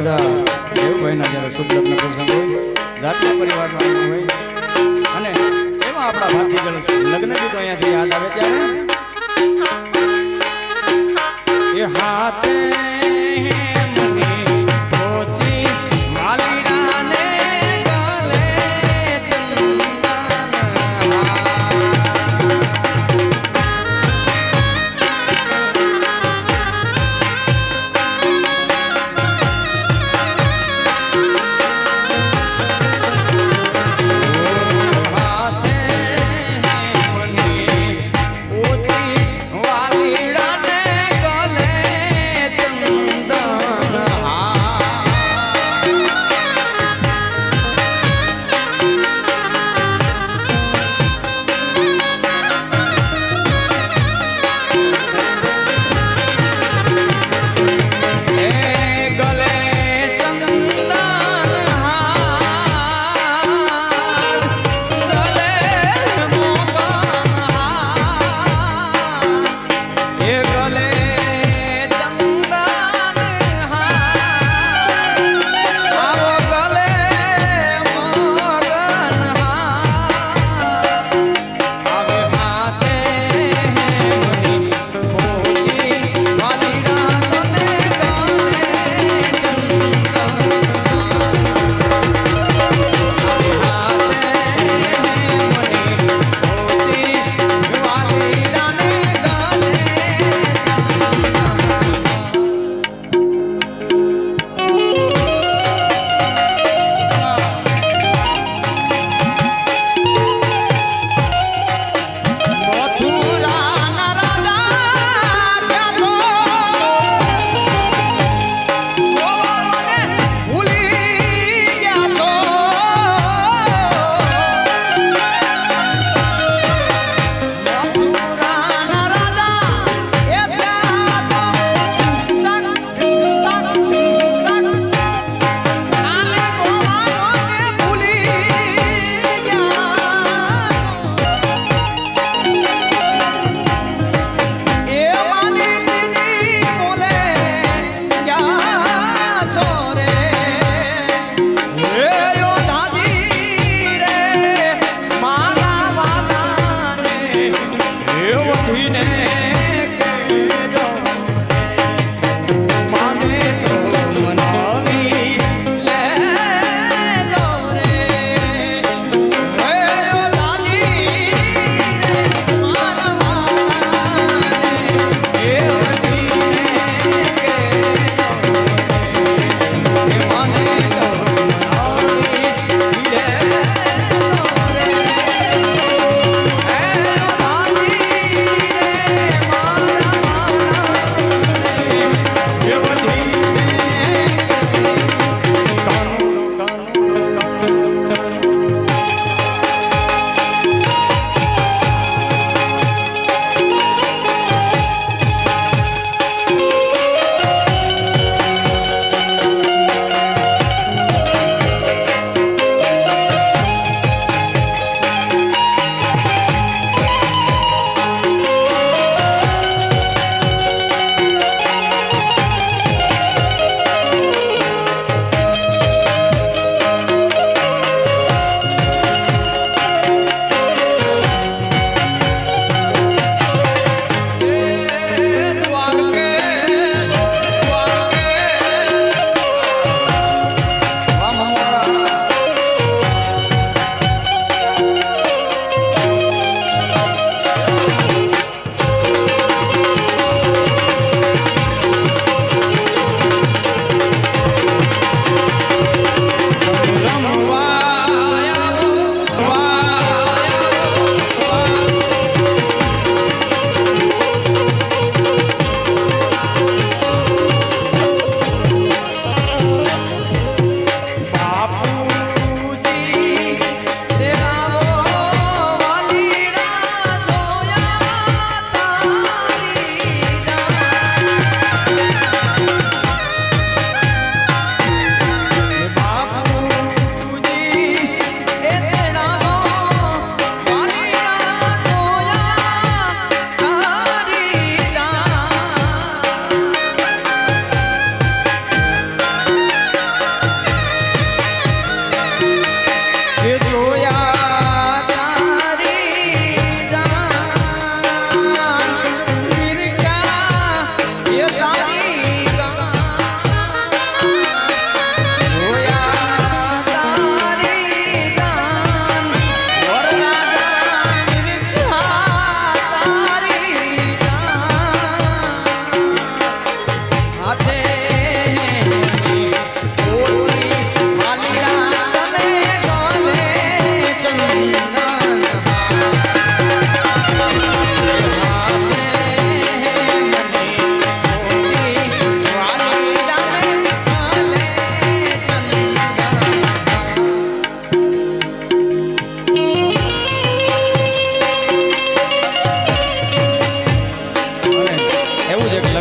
વરરાજા દેવભાઈના જ્યારે શુભ લગ્ન પ્રસંગ હોય, જાતના પરિવારનો આનંદ હોય, અને એમાં આપણા ભાતીગળ લગ્ન ગીતો અહીંયાથી યાદ આવે ત્યારે, એ હાથે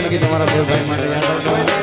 એટલે કે તમારા દેવભાઈ માટે યાદ રાખજો.